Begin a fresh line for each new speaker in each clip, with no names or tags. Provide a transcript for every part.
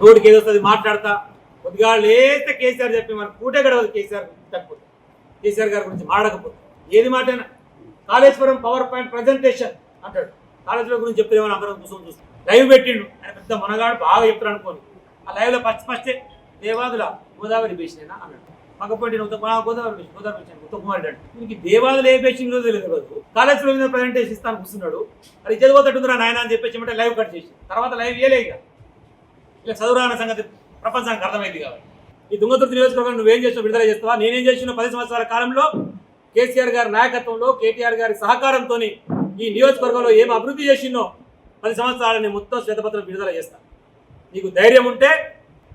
నోటికి ఏదో వస్తుంది మాట్లాడతా. కొద్దిగా లేస్తే కేసీఆర్ చెప్పి మనం కూటే గడవదు కేసీఆర్ తగ్గిపోతే కేసీఆర్ గారి గురించి మాడకపోతే. ఏది మాటైనా. కాళేశ్వరం పవర్ పాయింట్ ప్రజెంటేషన్ అంటాడు. కాళేశ్వరం గురించి చెప్తే ఏమని అందరం కూర్చొని చూస్తాం. లైవ్ పెట్టిండు. ఆయన పెద్ద మనగాడు బాగా చెప్తాడు అనుకోని ఆ లైవ్లో ఫస్ట్ ఫస్టే దేవాదుల గోదావరి బేసినేనా అన్నాడు. పక్కపట్టి గోదావరి బేసి గోదావరి బేసి ఉత్తమ కుమార్ అంటే దీనికి దేవాదులు ఏ బేసిందో తెలియదు రోజు. కాళేశ్వరం మీద ప్రజెంటేషన్ ఇస్తాను కూర్చున్నాడు. అది చదిపోతట్టుందిరా నాయన అని చెప్పేసి లైవ్ కట్ చేసి. తర్వాత లైవ్ ఇయలే ఇక. ఇక చదువురాన సంగతి ప్రపంచానికి అర్థమైంది కాబట్టి. ఈ దుంగతుర్తి నియోజకవర్గం నువ్వేం చేసినా విడుదల చేస్తావా? నేనేం చేసిన పది సంవత్సరాల కాలంలో కేసీఆర్ గారి నాయకత్వంలో కేటీఆర్ గారి సహకారంతో ఈ నియోజకవర్గంలో ఏం అభివృద్ధి చేసినో పది సంవత్సరాలని మొత్తం శ్వేతపత్రం విడుదల చేస్తా. నీకు ధైర్యం ఉంటే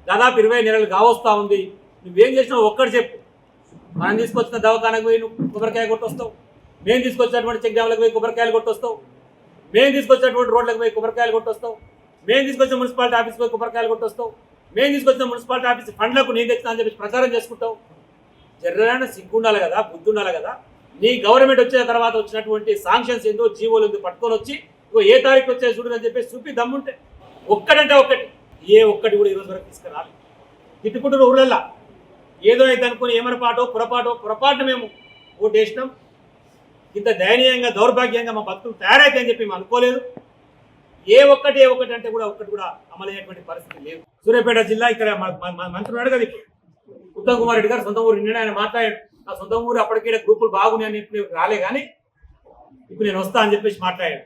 దాదాపు ఇరవై నెలలు కావస్తా ఉంది. నువ్వేం చేసినావు ఒక్కటి చెప్పు. మనం తీసుకొచ్చిన దవాఖానకు పోయి నువ్వు కొబ్బరికాయ కొట్టొస్తావు. మేము తీసుకొచ్చినటువంటి చెక్ డ్యామ్లకు పోయి కొబ్బరికాయలు కొట్టొస్తావు. మేము తీసుకొచ్చినటువంటి రోడ్లకు పోయి కొబ్బరికాయలు కొట్టొస్తావు. మేము తీసుకొచ్చిన మున్సిపాలిటీ ఆఫీస్కి పోయి కొబ్బరికాయలు కొట్టొస్తావు మేము తీసుకొచ్చిన మున్సిపాలిటీ ఆఫీస్ ఫండ్లకు నేను తెచ్చినా అని చెప్పి ప్రచారం చేసుకుంటావు జర్రైన సిగ్గు ఉండాలి కదా బుద్ధి ఉండాలి కదా? నీ గవర్నమెంట్ వచ్చిన తర్వాత వచ్చినటువంటి సాంక్షన్స్ ఏందో జీవోలు ఏందో పట్టుకొని వచ్చి ఇగో ఏ తారీఖు వచ్చే చూడు అని చెప్పి చూపి దమ్ముంటే. ఒక్కడంటే ఒక్కటి. ఏ ఒక్కటి కూడా ఈరోజు వరకు తీసుకురాలి తిట్టుకుంటున్న ఊళ్ళల్లా ఏదో అయితే అనుకుని ఏమరపాటో పొరపాటో పొరపాటు మేము ఓటు వేసినాం ఇంత దయనీయంగా దౌర్భాగ్యంగా మా భక్తులు తయారైతే అని చెప్పి మేము అనుకోలేదు. ఏ ఒక్కటి ఏ ఒక్కటి అంటే కూడా ఒక్కటి కూడా అమలయ్యేటువంటి పరిస్థితి లేదు. సూర్యాపేట జిల్లా ఇక్కడ మంత్రి ఉన్నాడు కదా ఉత్తమ్ కుమార్ రెడ్డి గారు సొంత ఊరు నిన్న ఆయన మాట్లాడాడు నా సొంత ఊరు అప్పటికే గ్రూపులు బాగున్నాయి అని చెప్పి రాలే కానీ ఇప్పుడు నేను వస్తా అని చెప్పేసి మాట్లాడాడు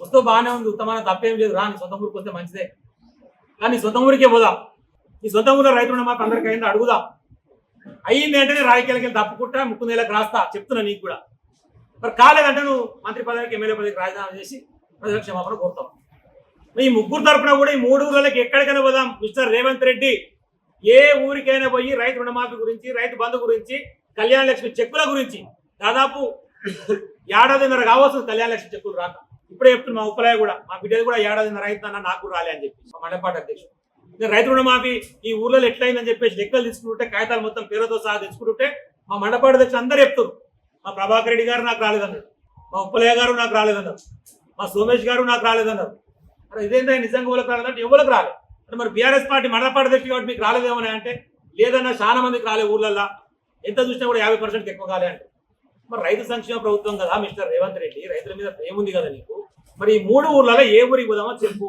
వస్తూ బాగానే ఉంది ఉత్తమాన తప్పేం లేదు రా సొంత ఊరికి వస్తే మంచిదే. కానీ సొంత ఊరికే పోదాం. నీ సొంత ఊరిలో రైతులు మాకు అందరికీ అయిందో అడుగుదాం. అయ్యింది అంటేనే రాజకీయాలకి తప్పుకుంటా ముక్కు నెలకు రాస్తా చెప్తున్నా నీకు కూడా. మరి కాలేదంటే నువ్వు మంత్రి పదవికి ఎమ్మెల్యే పదవికి రాజీనామా చేసి ప్రజల క్షమాపణ కోరుతావు. ఈ ముగ్గురు తరపున కూడా ఈ మూడు ఊళ్ళకి ఎక్కడికైనా పోదాం మిస్టర్ రేవంత్ రెడ్డి. ఏ ఊరికైనా పోయి రైతు రుణమాఫీ గురించి రైతు బంధు గురించి కళ్యాణ లక్ష్మి చెక్కుల గురించి దాదాపు ఏడాదిన్నర కావాల్సింది కళ్యాణ లక్ష్మి చెక్కులు రాక. ఇప్పుడే చెప్తున్నా మా ఉప్పలయ్య కూడా మా బిడ్డది కూడా ఏడాదిన్నర రైతు నాకు కూడా రాలే అని చెప్పి మా మండపాటి అధ్యక్షుడు. రైతు రుణమాఫీ ఈ ఊర్లో ఎట్లయిందని చెప్పేసి లెక్కలు తీసుకుంటుంటే కాగితాలు మొత్తం పేరుతో సహా తెచ్చుకుంటుంటే మా మండపాటి అధ్యక్షుడు అందరూ చెప్తారు మా ప్రభాకర్ రెడ్డి గారు నాకు రాలేదన్నాడు మా ఉప్పలయ్య గారు నాకు రాలేదన్నారు. మా సోమేష్ గారు నాకు రాలేదన్నారు. ఇదేంటే నిజంగా ఊళ్ళకి రాలేదంటే ఎవరికి రాలేదు? అంటే మరి బీఆర్ఎస్ పార్టీ మండపాటి అధ్యక్షుడు కాబట్టి మీకు రాలేదేమని అంటే లేదన్నా చాలా మందికి రాలే ఊర్లల్లో. ఎంత చూసినా కూడా యాభై పర్సెంట్ ఎక్కువ కాలే అంటే. మరి రైతు సంక్షేమ ప్రభుత్వం కదా మిస్టర్ రేవంత్ రెడ్డి? రైతుల మీద ప్రేమ ఉంది కదా నీకు? మరి ఈ మూడు ఊర్లలో ఏ ఊరికి పోదామో చెప్పు.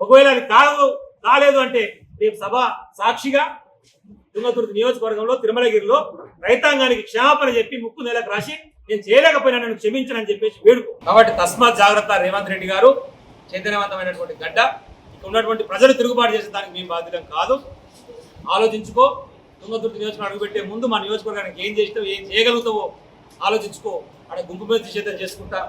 ఒకవేళ అది కాదు కాలేదు అంటే రేపు సభ సాక్షిగా తుంగతుర్తి నియోజకవర్గంలో తిరుమలగిరిలో రైతాంగానికి క్షమాపణ చెప్పి ముక్కు నెలకు రాసి నేను చేయలేకపోయినా నన్ను క్షమించనని చెప్పేసి వేడుకో. కాబట్టి తస్మాత్ జాగ్రత్త రేవంత్ రెడ్డి గారు. చైతన్యవంతమైనటువంటి గడ్డ ఇక్కడ ఉన్నటువంటి ప్రజలు తిరుగుబాటు చేసే దానికి మేము బాధ్యతం కాదు. ఆలోచించుకో. తుంగతుర్తి నియోజకవర్గం అడుగుపెట్టే ముందు మా నియోజకవర్గానికి ఏం చేస్తావు ఏం చేయగలుగుతావో ఆలోచించుకో. అక్కడ గుంపు మీద నిషేధం చేసుకుంటా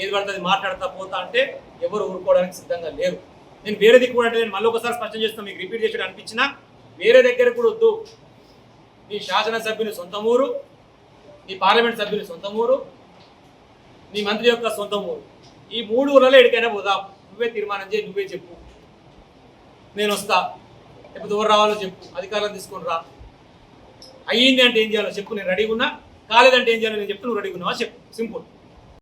ఏది పడుతుంది మాట్లాడతా పోతా అంటే ఎవరు ఊరుకోవడానికి సిద్ధంగా లేరు. నేను వేరే దిక్కు కూడా అంటే నేను మళ్ళీ ఒకసారి స్పష్టం చేస్తాను మీకు రిపీట్ చేసాడు అనిపించినా వేరే దగ్గర కూడా వద్దు. నీ శాసనసభ్యుని సొంత ఊరు నీ పార్లమెంట్ సభ్యుని సొంత ఊరు నీ మంత్రి యొక్క సొంత ఊరు. ఈ మూడు ఊర్లలో ఎడికైనా పోదాం. నువ్వే తీర్మానం చేయి నువ్వే చెప్పు. నేను వస్తా లేకపోతే ఎవరు రావాలో చెప్పు. అధికారం తీసుకొని రా. అయ్యింది అంటే ఏం చేయాలో చెప్పు. నేను రెడీగా ఉన్నా. కాలేదంటే ఏం చేయాలో నేను చెప్పు నువ్వు రెడీగా ఉన్నావా? చెప్పు. సింపుల్.